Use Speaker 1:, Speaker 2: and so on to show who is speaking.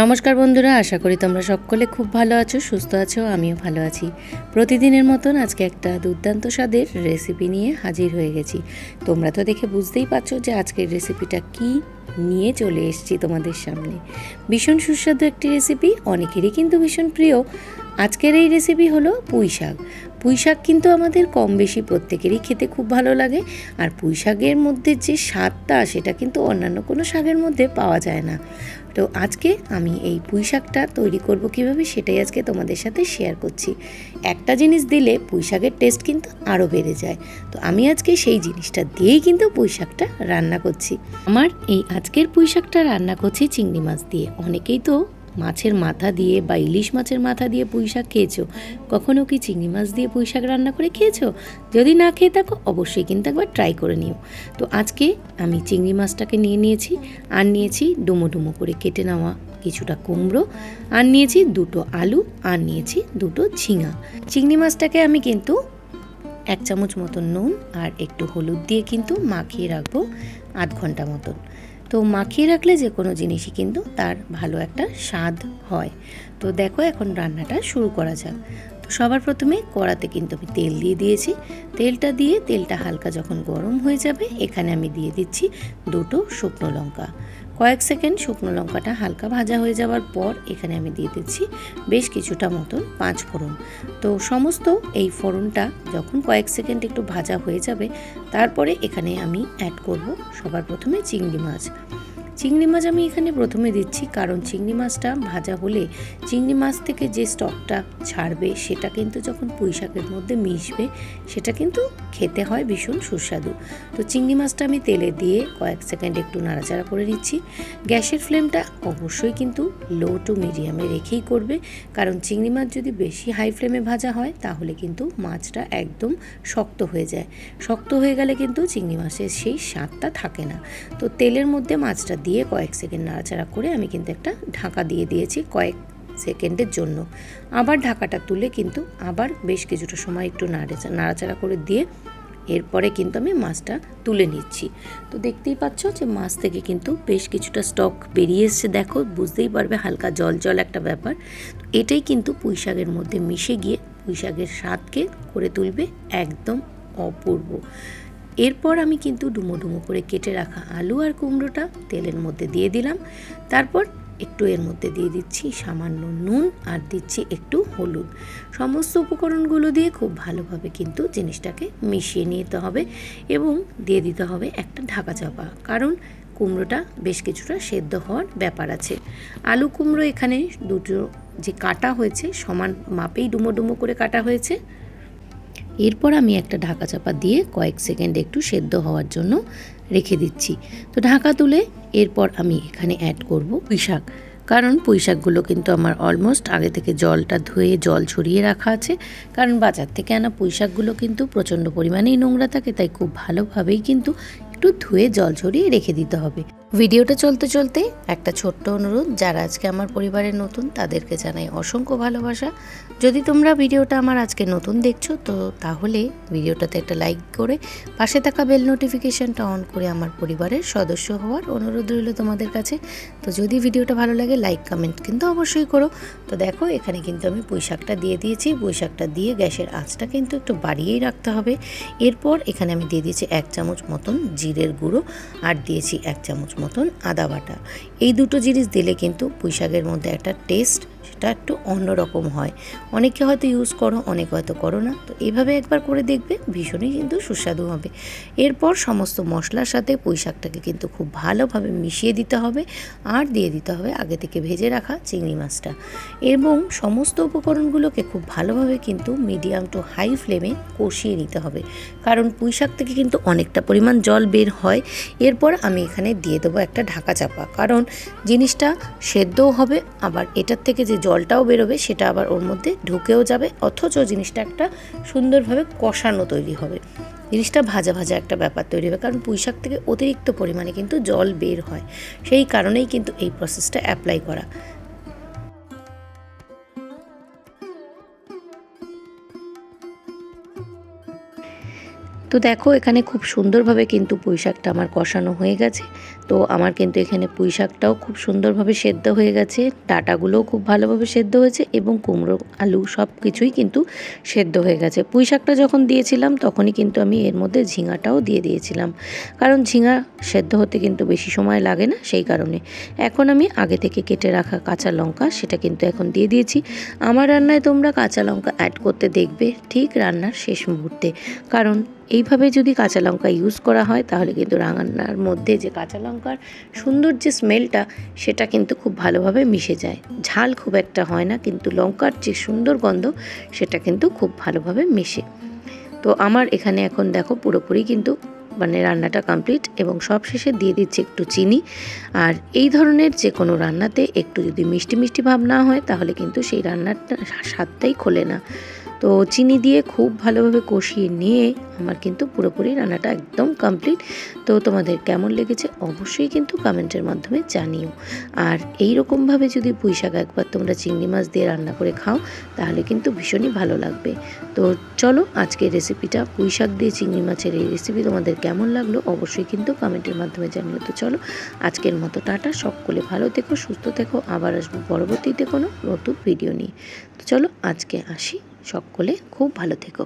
Speaker 1: নমস্কার বন্ধুরা, আশা করি তোমরা সকলে খুব ভালো আছো, সুস্থ আছো, আমিও ভালো আছি। প্রতিদিনের মতন আজকে একটা দুর্দান্ত স্বাদের রেসিপি নিয়ে হাজির হয়ে গেছি। তোমরা তো দেখে বুঝতেই পারছ যে আজকের রেসিপিটা কি নিয়ে চলে এসেছি তোমাদের সামনে। ভীষণ সুস্বাদু একটি রেসিপি অনেকেরই কিন্তু ভীষণ প্রিয়। আজকের এই রেসিপি হলো পুঁই শাক পুঁই শাক কিন্তু আমাদের কম বেশি প্রত্যেকেরই খেতে খুব ভালো লাগে। আর পুঁই শাকের মধ্যে যে স্বাদটা, সেটা কিন্তু অন্যান্য কোনো শাকের মধ্যে পাওয়া যায় না। তো আজকে আমি এই পুঁই শাকটা তৈরি করব কীভাবে, সেটাই আজকে তোমাদের সাথে শেয়ার করছি। একটা জিনিস দিলে পুঁই শাকের টেস্ট কিন্তু আরও বেড়ে যায়। তো আমি আজকে সেই জিনিসটা দিয়েই কিন্তু পুঁই শাকটা রান্না করছি। আমার এই আজকের পুঁই শাকটা রান্না করছি চিংড়ি মাছ দিয়ে। অনেকেই তো মাছের মাথা দিয়ে বা ইলিশ মাছের মাথা দিয়ে পুঁই শাক খেয়েছো? কখনো কি চিংড়ি মাছ দিয়ে পুঁই শাক রান্না করে খেয়েছো? যদি না খেয়ে থাকো, অবশ্যই কিন্তু একবার ট্রাই করে নিও। তো আজকে আমি চিংড়ি মাছটাকে নিয়ে নিয়েছি, আর নিয়েছি ডুমো ডুমো করে কেটে নেওয়া কিছুটা কুমড়ো, আর নিয়েছি দুটো আলু, আর নিয়েছি দুটো ঝিঙা। চিংড়ি মাছটাকে আমি কিন্তু এক চামচ মতন নুন আর একটু হলুদ দিয়ে কিন্তু মাখিয়ে রাখব আধ ঘণ্টা মতন। তো মাখিয়ে রাখলে যে কোনো জিনিসই কিন্তু তার ভালো একটা স্বাদ হয়। তো দেখো এখন রান্নাটা শুরু করা যাক। তো সবার প্রথমে কড়াতে কিন্তু আমি তেল দিয়ে দিয়েছি। তেলটা দিয়ে তেলটা হালকা যখন গরম হয়ে যাবে, এখানে আমি দিয়ে দিচ্ছি দুটো শুকনো লঙ্কা। কয়েক সেকেন্ড শুকনো লঙ্কাটা হালকা ভাজা হয়ে যাওয়ার পর এখানে আমি দিয়ে দিচ্ছি বেশ কিছুটা মতন পাঁচ ফোড়ন। তো সমস্ত এই ফোড়নটা যখন কয়েক সেকেন্ড একটু ভাজা হয়ে যাবে, তারপরে এখানে আমি অ্যাড করব সবার প্রথমে চিংড়ি মাছ। চিংড়ি মাছ আমি এখানে প্রথমে দিচ্ছি, কারণ চিংড়ি মাছটা ভাজা হলে চিংড়ি মাছ থেকে যে স্টকটা ছাড়বে সেটা কিন্তু যখন পুঁই শাকের মধ্যে মিশবে, সেটা কিন্তু খেতে হয় ভীষণ সুস্বাদু। তো চিংড়ি মাছটা আমি তেলে দিয়ে কয়েক সেকেন্ড একটু নাড়াচাড়া করে নিচ্ছি। গ্যাসের ফ্লেমটা অবশ্যই কিন্তু লো টু মিডিয়ামে রেখেই করবে, কারণ চিংড়ি মাছ যদি বেশি হাই ফ্লেমে ভাজা হয়, তাহলে কিন্তু মাছটা একদম শক্ত হয়ে যায়। শক্ত হয়ে গেলে কিন্তু চিংড়ি মাছের সেই স্বাদটা থাকে না। তো তেলের মধ্যে মাছটা দিয়ে কয়েক সেকেন্ড নাড়াচাড়া করে আমি কিন্তু একটা ঢাকা দিয়ে দিয়েছি কয়েক সেকেন্ডের জন্য। আবার ঢাকাটা তুলে কিন্তু আবার বেশ কিছুটা সময় একটু নাড়ে নাড়াচাড়া করে দিয়ে এরপরে কিন্তু আমি মাছটা তুলে নিচ্ছি। তো দেখতেই পাচ্ছ যে মাছ থেকে কিন্তু বেশ কিছুটা স্টক বেরিয়ে এসছে। দেখো, বুঝতেই পারবে হালকা জল জল একটা ব্যাপার। এটাই কিন্তু পুঁই শাকের মধ্যে মিশে গিয়ে পুঁই শাকের স্বাদকে করে তুলবে একদম অপূর্ব। এরপর আমি কিন্তু ডুমো ডুমো করে কেটে রাখা আলু আর কুমড়োটা তেলের মধ্যে দিয়ে দিলাম। তারপর একটু এর মধ্যে দিয়ে দিচ্ছি সামান্য নুন আর দিচ্ছি একটু হলুদ। সমস্ত উপকরণগুলো দিয়ে খুব ভালোভাবে কিন্তু জিনিসটাকে মিশিয়ে নিতে হবে এবং দিয়ে দিতে হবে একটা ঢাকা চাপা। কারণ কুমড়োটা বেশ কিছুটা সেদ্ধ হওয়ার ব্যাপার আছে। আলু কুমড়ো এখানে দুটো যে কাটা হয়েছে সমান মাপেই ডুমো ডুমো করে কাটা হয়েছে। এরপর আমি একটা ঢাকা চাপা দিয়ে কয়েক সেকেন্ড একটু সেদ্ধ হওয়ার জন্য রেখে দিচ্ছি। তো ঢাকা তুলে এরপর আমি এখানে অ্যাড করব পুঁই শাক কারণ পুঁই শাকগুলো কিন্তু আমার অলমোস্ট আগে থেকে জলটা ধুয়ে জল ছড়িয়ে রাখা আছে। কারণ বাজার থেকে আনা পুঁই শাকগুলো কিন্তু প্রচণ্ড পরিমাণেই নোংরা থাকে, তাই খুব ভালোভাবেই কিন্তু একটু ধুয়ে জল ছড়িয়ে রেখে দিতে হবে। ভিডিওটা চলতে চলতে একটা ছোট্ট অনুরোধ, যারা আজকে আমার পরিবারের নতুন তাদেরকে জানাই অসংখ্য ভালোবাসা। যদি তোমরা ভিডিওটা আমার আজকে নতুন দেখছ, তো তাহলে ভিডিওটাতে একটা লাইক করে পাশে থাকা বেল নোটিফিকেশানটা অন করে আমার পরিবারের সদস্য হওয়ার অনুরোধ রইল তোমাদের কাছে। তো যদি ভিডিওটা ভালো লাগে, লাইক, কমেন্ট কিন্তু অবশ্যই করো। তো দেখো, এখানে কিন্তু আমি পুঁইশাকটা দিয়ে দিয়েছি। পুঁইশাকটা দিয়ে গ্যাসের আঁচটা কিন্তু একটু বাড়িয়েই রাখতে হবে। এরপর এখানে আমি দিয়ে দিয়েছি এক চামচ মতন জিরের গুঁড়ো আর দিয়েছি এক চামচ মতন আদা বাটা। এই দুটো জিনিস দিলে কিন্তু পুঁইশাকের মধ্যে একটা টেস্ট সেটা একটু অন্যরকম হয়। অনেকে হয়তো ইউজ করো, অনেকে হয়তো করো না। তো এইভাবে একবার করে দেখবে, ভীষণই কিন্তু সুস্বাদু হবে। এরপর সমস্ত মশলার সাথে পুঁই শাকটাকে কিন্তু খুব ভালোভাবে মিশিয়ে দিতে হবে আর দিয়ে দিতে হবে আগে থেকে ভেজে রাখা চিংড়ি মাছটা। এবং সমস্ত উপকরণগুলোকে খুব ভালোভাবে কিন্তু মিডিয়াম টু হাই ফ্লেমে কষিয়ে নিতে হবে। কারণ পুঁই শাক থেকে কিন্তু অনেকটা পরিমাণ জল বের হয়। এরপর আমি এখানে দিয়ে দেবো একটা ঢাকা চাপা। কারণ জিনিসটা সেদ্ধও হবে, আবার এটার থেকে যে জলটাও বেরোবে সেটা আবার ওর মধ্যে ঢুকেও যাবে, অথচ জিনিসটা একটা সুন্দরভাবে কষানো তৈরি হবে। জিনিসটা ভাজা ভাজা একটা ব্যাপার তৈরি হবে, কারণ পুঁই শাক থেকে অতিরিক্ত পরিমাণে কিন্তু জল বের হয়। সেই কারণেই কিন্তু এই প্রসেসটা অ্যাপ্লাই করা। তো দেখো, এখানে খুব সুন্দরভাবে কিন্তু পুঁই শাকটা আমার কষানো হয়ে গেছে। তো আমার কিন্তু এখানে পুঁই শাকটাও খুব সুন্দরভাবে সেদ্ধ হয়ে গেছে, ডাটাগুলোও খুব ভালোভাবে সেদ্ধ হয়েছে এবং কুমড়ো, আলু সব কিছুই কিন্তু সেদ্ধ হয়ে গেছে। পুঁই শাকটা যখন দিয়েছিলাম, তখনই কিন্তু আমি এর মধ্যে ঝিঙাটাও দিয়ে দিয়েছিলাম। কারণ ঝিঙা সেদ্ধ হতে কিন্তু বেশি সময় লাগে না, সেই কারণে। এখন আমি আগে থেকে কেটে রাখা কাঁচা লঙ্কা, সেটা কিন্তু এখন দিয়ে দিয়েছি। আমার রান্নায় তোমরা কাঁচা লঙ্কা অ্যাড করতে দেখবে ঠিক রান্নার শেষ মুহূর্তে। কারণ এইভাবে যদি কাঁচা লঙ্কা ইউজ করা হয়, তাহলে কিন্তু রান্নার মধ্যে যে কাঁচা লঙ্কার সুন্দর যে স্মেলটা সেটা কিন্তু খুব ভালোভাবে মিশে যায়। ঝাল খুব একটা হয় না, কিন্তু লঙ্কার যে সুন্দর গন্ধ, সেটা কিন্তু খুব ভালোভাবে মিশে। তো আমার এখানে এখন দেখো পুরোপুরি কিন্তু মানে রান্নাটা কমপ্লিট এবং সব শেষে দিয়ে দিচ্ছি একটু চিনি। আর এই ধরনের যে কোনো রান্নাতে একটু যদি মিষ্টি মিষ্টি ভাব না হয়, তাহলে কিন্তু সেই রান্নাটা স্বাদটাই খোলে না। তো চিনি দিয়ে খুব ভালোভাবে কষিয়ে নিয়ে আমার কিন্তু পুরোপুরি রান্নাটা একদম কমপ্লিট তো তোমাদের কেমন লেগেছে অবশ্যই কিন্তু কমেন্টের মাধ্যমে জানিও। আর এই রকমভাবে যদি পুঁই শাক একবার তোমরা চিংড়ি মাছ দিয়ে রান্না করে খাও, তাহলে কিন্তু ভীষণই ভালো লাগবে। তো চলো আজকের রেসিপিটা পুঁই শাক দিয়ে চিংড়ি মাছের এই রেসিপি তোমাদের কেমন লাগল অবশ্যই কিন্তু কমেন্টের মাধ্যমে জানিও। তো চলো আজকের মতো টাটা, সকলে ভালো থেকো, সুস্থ থেকো, আবার আসব পরবর্তীতে কোনো নতুন ভিডিও নিয়ে। তো চলো আজকে আসি। সকলে খুব ভালো থেকো।